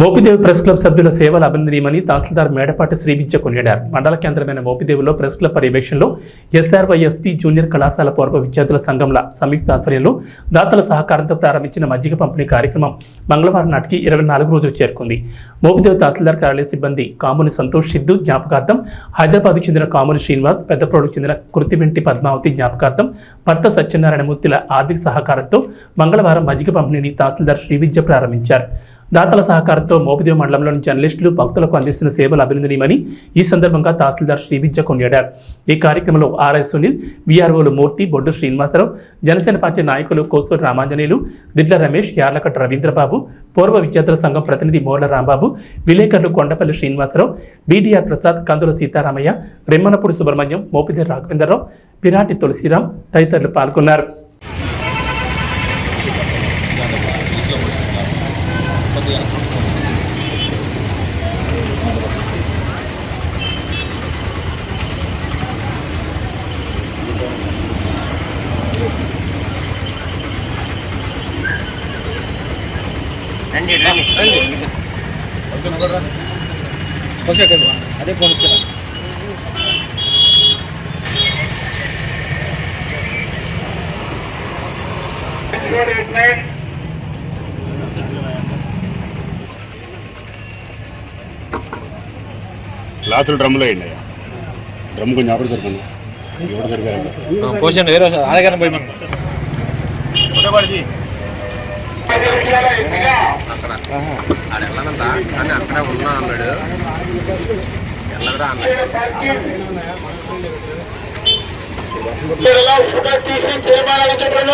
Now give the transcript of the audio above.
Mopidevi press club సభ్యుల సేవలు అభినందనీయమని తహసీల్దార్ మేడపాటి శ్రీవిద్య కొనియాడారు. మండల కేంద్రమైన మోపిదేవిలో ప్రెస్ క్లబ్ పర్యవేక్షణలో ఎస్ఆర్వైఎస్పీ జూనియర్ కళాశాల పూర్వ విద్యార్థుల సంఘంల సంయుక్త ఆధ్వర్యంలో దాతల సహకారంతో ప్రారంభించిన మజ్జిగ పంపిణీ కార్యక్రమం మంగళవారం నాటికి ఇరవై నాలుగు రోజులు చేరుకుంది. మోపిదేవి తహసీల్దార్ కార్యాలయ సిబ్బంది కాముని సంతోష్ సిద్ధు జ్ఞాపకార్థం హైదరాబాద్కు చెందిన కాముని శ్రీనివాస్ పెద్దప్రోడుకు చెందిన కృతివెంటి పద్మావతి జ్ఞాపకార్థం భర్త సత్యనారాయణమూర్తిల ఆర్థిక సహకారంతో మంగళవారం మజ్జిగ పంపిణీని తహసీల్దార్ శ్రీవిద్య ప్రారంభించారు. దాతల సహకారంతో మోపిదేవి మండలంలోని జర్నలిస్టులు భక్తులకు అందిస్తున్న సేవలు అభినందనీయమని ఈ సందర్భంగా తహసీల్దార్ శ్రీవిద్య కొనియాడారు ఈ కార్యక్రమంలో ఆర్ఐ సునీల్ విఆర్ఓలు మూర్తి బొడ్డు శ్రీనివాసరావు జనసేన పార్టీ నాయకులు కోసూరు రామాంజనేయులు దిడ్ల రమేష్ యార్లకట్ట రవీంద్రబాబు పూర్వ విద్యార్థుల సంఘం ప్రతినిధి మోర్ల రాంబాబు విలేకరులు కొండపల్లి శ్రీనివాసరావు బీడీఆర్ ప్రసాద్ కందుల సీతారామయ్య రెమ్మనపూడి సుబ్రహ్మణ్యం మోపిదేవి రాఘవేంద్రరావు పిరాటి తులసిరాం తదితరులు పాల్గొన్నారు. రండి రండి రండి అదే ఫోన్ ఇచ్చాను గ్లాసులు డ్రమ్లో వేయండి డ్రమ్ కొంచెం అప్పుడు సరిపోయింది. ఎవరు సరిపోయారు పోషన్ వేరే ఆడగానే పోయి మనం అక్కడ ఆడ వెళ్ళనందా కానీ అక్కడే ఉన్నా అన్నాడు వెళ్ళదురా అన్నాడు తీసి తీర్మానం చెప్పండి